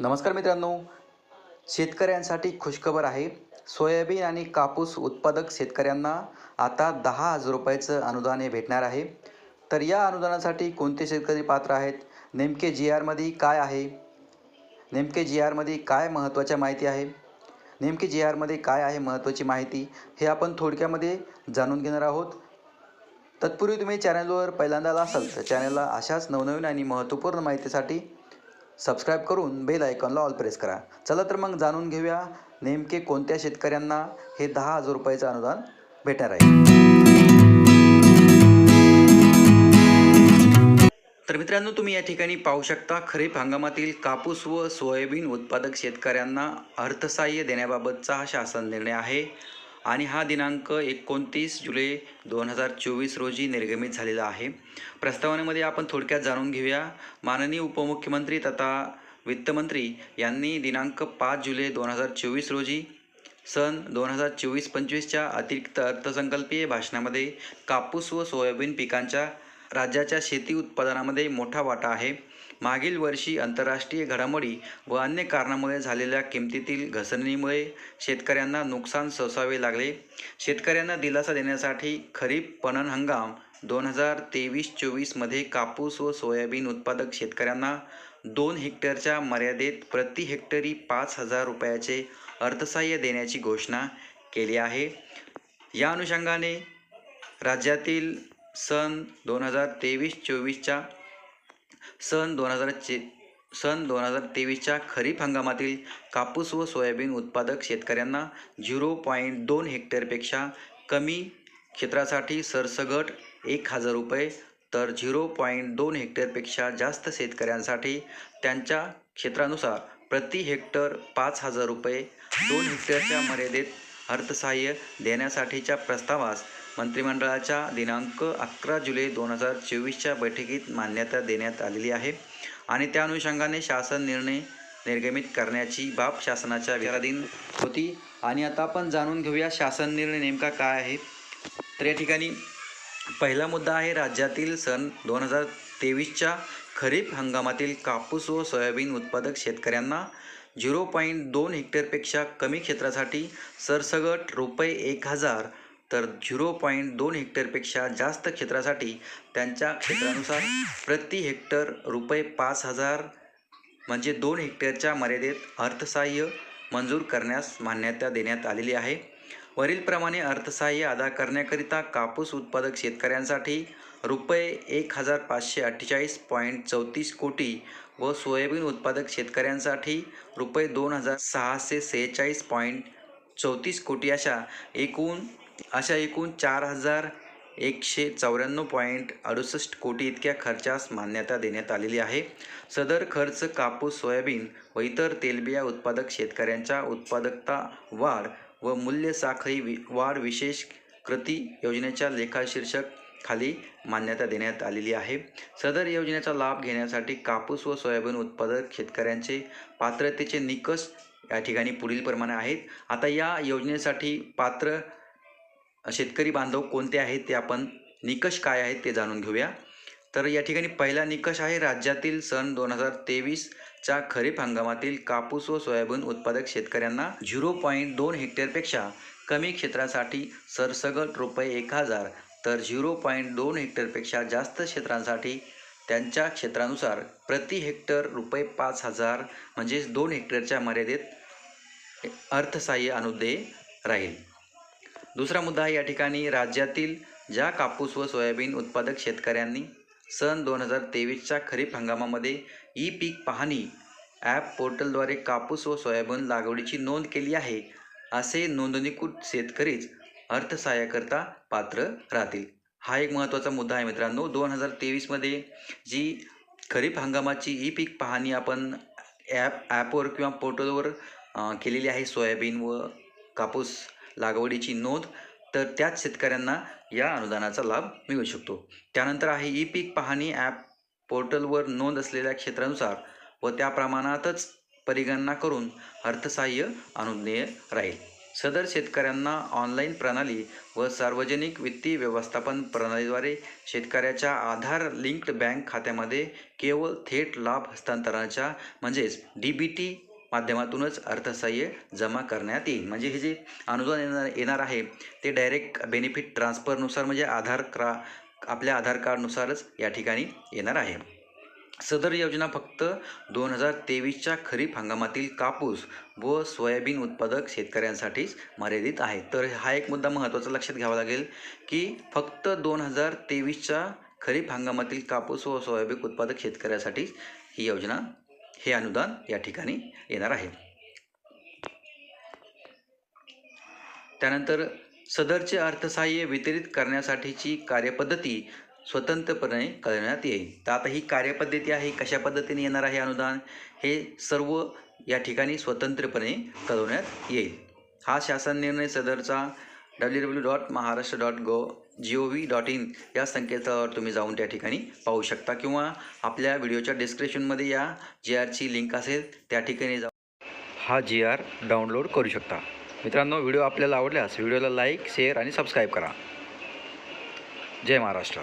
नमस्कार मित्रांनो. शेतकऱ्यांसाठी खुशखबर आहे. सोयाबीन आणि कापूस उत्पादक शेतकऱ्यांना आता दहा हजार रुपयाचं अनुदान हे भेटणार आहे. तर या अनुदानासाठी कोणते शेतकरी पात्र आहेत? नेमके जी आरमध्ये काय आहे? नेमके जी आरमध्ये काय महत्त्वाच्या माहिती आहे? नेमके जी आरमध्ये काय आहे महत्त्वाची माहिती हे आपण थोडक्यामध्ये जाणून घेणार आहोत. तत्पूर्वी तुम्ही चॅनलवर पहिल्यांदा असाल तर चॅनलला अशाच नवनवीन आणि महत्त्वपूर्ण माहितीसाठी सबस्क्राईब करून बेल आयकॉनला ऑल प्रेस करा. चला तर मग जाणून घेऊया नेमके कोणत्या शेतकऱ्यांना हे दहा हजार रुपयाचं अनुदान भेटणार आहे. तर मित्रांनो तुम्ही या ठिकाणी पाहू शकता खरीप हंगामातील कापूस व सोयाबीन उत्पादक शेतकऱ्यांना अर्थसहाय्य देण्याबाबतचा हा शासन निर्णय आहे. आणि हा दिनांक एकोणतीस जुलै दोन हजार चोवीस रोजी निर्गमित झालेला आहे. प्रस्तावनेमध्ये आपण थोडक्यात जाणून घेऊया. माननीय उपमुख्यमंत्री तथा वित्तमंत्री यांनी दिनांक पाच जुलै दोन हजार चोवीस रोजी सन दोन हजार चोवीस पंचवीसच्या अतिरिक्त अर्थसंकल्पीय भाषणामध्ये कापूस व सोयाबीन पिकांच्या राज्याच्या शेती उत्पादनामध्ये मोठा वाटा आहे. मागील वर्षी आंतरराष्ट्रीय घडामोडी व अन्य कारणामुळे झालेल्या किमतीतील घसरणीमुळे शेतकऱ्यांना नुकसान सोसावे लागले. शेतकऱ्यांना दिलासा देण्यासाठी खरीप पणन हंगाम दोन हजार तेवीस चोवीसमध्ये कापूस व सोयाबीन उत्पादक शेतकऱ्यांना दोन हेक्टरच्या मर्यादेत प्रति हेक्टरी पाच हजार रुपयाचे अर्थसहाय्य देण्याची घोषणा केली आहे. या अनुषंगाने राज्यातील सन दोन हजार तेवीस चोवीसच्या सन दोन हजार चे सन दोन हजार तेवीसच्या खरीप हंगामातील कापूस व सोयाबीन उत्पादक शेतकऱ्यांना झिरो पॉईंट दोन हेक्टरपेक्षा कमी क्षेत्रासाठी सरसगट एक हजार रुपये तर झिरो पॉईंट दोन हेक्टरपेक्षा जास्त शेतकऱ्यांसाठी त्यांच्या क्षेत्रानुसार प्रति हेक्टर पाच हजार रुपये दोन हेक्टरच्या मर्यादेत अर्थसहाय्य देण्यासाठीच्या प्रस्तावास मंत्रिमंडळाच्या दिनांक अकरा जुलै दोन हजार चोवीसच्या बैठकीत मान्यता देण्यात आलेली आहे आणि त्या अनुषंगाने शासन निर्णय निर्गमित करण्याची बाब शासनाच्या विचाराधीन होती. आणि आता आपण जाणून घेऊया शासन निर्णय नेमका काय आहे. तर या ठिकाणी पहिला मुद्दा आहे राज्यातील सन दोन हजार तेवीसच्या खरीप हंगामातील कापूस व सोयाबीन उत्पादक शेतकऱ्यांना झिरो पॉईंट दोन हेक्टरपेक्षा कमी क्षेत्रासाठी सरसगट रुपये एक हजार तर झिरो पॉईंट दोन हेक्टरपेक्षा जास्त क्षेत्रासाठी त्यांच्या क्षेत्रानुसार प्रति हेक्टर रुपये पाच हजार म्हणजे दोन हेक्टरच्या मर्यादेत अर्थसहाय्य मंजूर करण्यास मान्यता देण्यात आलेली आहे. वरीलप्रमाणे अर्थसहाय्य अदा करण्याकरिता कापूस उत्पादक शेतकऱ्यांसाठी रुपये एक हजार पाचशे अठ्ठेचाळीस पॉईंट चौतीस कोटी व सोयाबीन उत्पादक शेतकऱ्यांसाठी रुपये दोन हजार सहाशे सेहेचाळीस पॉईंट चौतीस कोटी अशा एकूण अशा एकूण चार हजार एकशे चौऱ्याण्णव पॉईंट अडुसष्ट कोटी इतक्या खर्चास मान्यता देण्यात आलेली आहे. सदर खर्च कापूस सोयाबीन व इतर तेलबिया उत्पादक शेतकऱ्यांच्या उत्पादकता वाढ व मूल्य साखळी वि वाढ विशेष कृती योजनेच्या लेखाशीर्षक खाली मान्यता देण्यात आलेली आहे. सदर योजनेचा लाभ घेण्यासाठी कापूस व सोयाबीन उत्पादक शेतकऱ्यांचे पात्रतेचे निकष या ठिकाणी पुढीलप्रमाणे आहेत. आता या योजनेसाठी पात्र शेतकरी बांधव कोणते आहेत ते आपण निकष काय आहेत ते जाणून घेऊया. तर या ठिकाणी पहिला निकष आहे राज्यातील सन दोन हजार तेवीसच्या खरीप हंगामातील कापूस व सोयाबीन उत्पादक शेतकऱ्यांना झिरो पॉईंट दोन हेक्टरपेक्षा कमी क्षेत्रासाठी सरसगट रुपये एक हजार तर झिरो पॉईंट दोन हेक्टरपेक्षा जास्त क्षेत्रांसाठी त्यांच्या क्षेत्रानुसार प्रति हेक्टर रुपये पाच हजार म्हणजेच दोन हेक्टरच्या मर्यादेत अर्थसहाय्य अनुदेय राहील. दुसरा मुद्दा या ठिकाणी राज्यातील ज्या कापूस व सोयाबीन उत्पादक शेतकऱ्यांनी सन दोन हजार तेवीसच्या खरीप हंगामामध्ये ई पीक पाहणी ॲप पोर्टलद्वारे कापूस व सोयाबीन लागवडीची नोंद केली आहे असे नोंदणीकृत शेतकरीच अर्थसहाय्याकरता पात्र राहतील. हा एक महत्त्वाचा मुद्दा आहे मित्रांनो. दोन हजार तेवीसमध्ये जी खरीप हंगामाची ई पीक पाहणी आपण ॲप ॲपवर किंवा पोर्टलवर केलेली आहे सोयाबीन व कापूस लागवडीची नोंद तर त्याच शेतकऱ्यांना या अनुदानाचा लाभ मिळू शकतो. त्यानंतर आहे ई पीक पाहणी ॲप पोर्टलवर नोंद असलेल्या क्षेत्रानुसार व त्या प्रमाणातच परिगणना करून अर्थसहाय्य अनुज्ञेय राहील. सदर शेतकऱ्यांना ऑनलाईन प्रणाली व सार्वजनिक वित्तीय व्यवस्थापन प्रणालीद्वारे शेतकऱ्याच्या आधार लिंक्ड बँक खात्यामध्ये केवळ थेट लाभ हस्तांतरणाच्या म्हणजेच डी बी टी माध्यमातूनच अर्थसहाय्य जमा करण्यात येईल. म्हणजे हे जे अनुदान येणार येणार आहे ते डायरेक्ट बेनिफिट ट्रान्सफरनुसार म्हणजे आधार क्रा आपल्या आधार कार्डनुसारच या ठिकाणी येणार आहे. सदर योजना फक्त दोन हजार तेवीसच्या खरीप हंगामातील कापूस व सोयाबीन उत्पादक शेतकऱ्यांसाठीच मर्यादित आहे. तर हा एक मुद्दा महत्त्वाचा लक्षात घ्यावा लागेल की फक्त दोन हजार तेवीसच्या खरीप हंगामातील कापूस व सोयाबीन उत्पादक शेतकऱ्यासाठीच ही योजना हे अनुदान या ठिकाणी येणार आहे. त्यानंतर सदरचे अर्थसहाय्य वितरित करण्यासाठीची कार्यपद्धती स्वतंत्रपणे कळवण्यात येईल. तर आता ही कार्यपद्धती आहे कशा पद्धतीने येणार आहे अनुदान? हे सर्व या ठिकाणी स्वतंत्रपणे कळवण्यात येईल. हा शासन निर्णय सदरचा W W dot Maharashtra dot gov G O V dot in या संकेतस्थळावर तुम्ही जाऊन त्या ठिकाणी पाहू शकता किंवा आपल्या व्हिडिओच्या डिस्क्रिप्शनमध्ये या जी आरची लिंक असेल त्या ठिकाणी जाऊन हा जी आर डाउनलोड करू शकता. मित्रांनो व्हिडिओ आपल्याला आवडल्यास व्हिडिओला लाईक शेअर आणि सबस्क्राईब करा. जय महाराष्ट्र.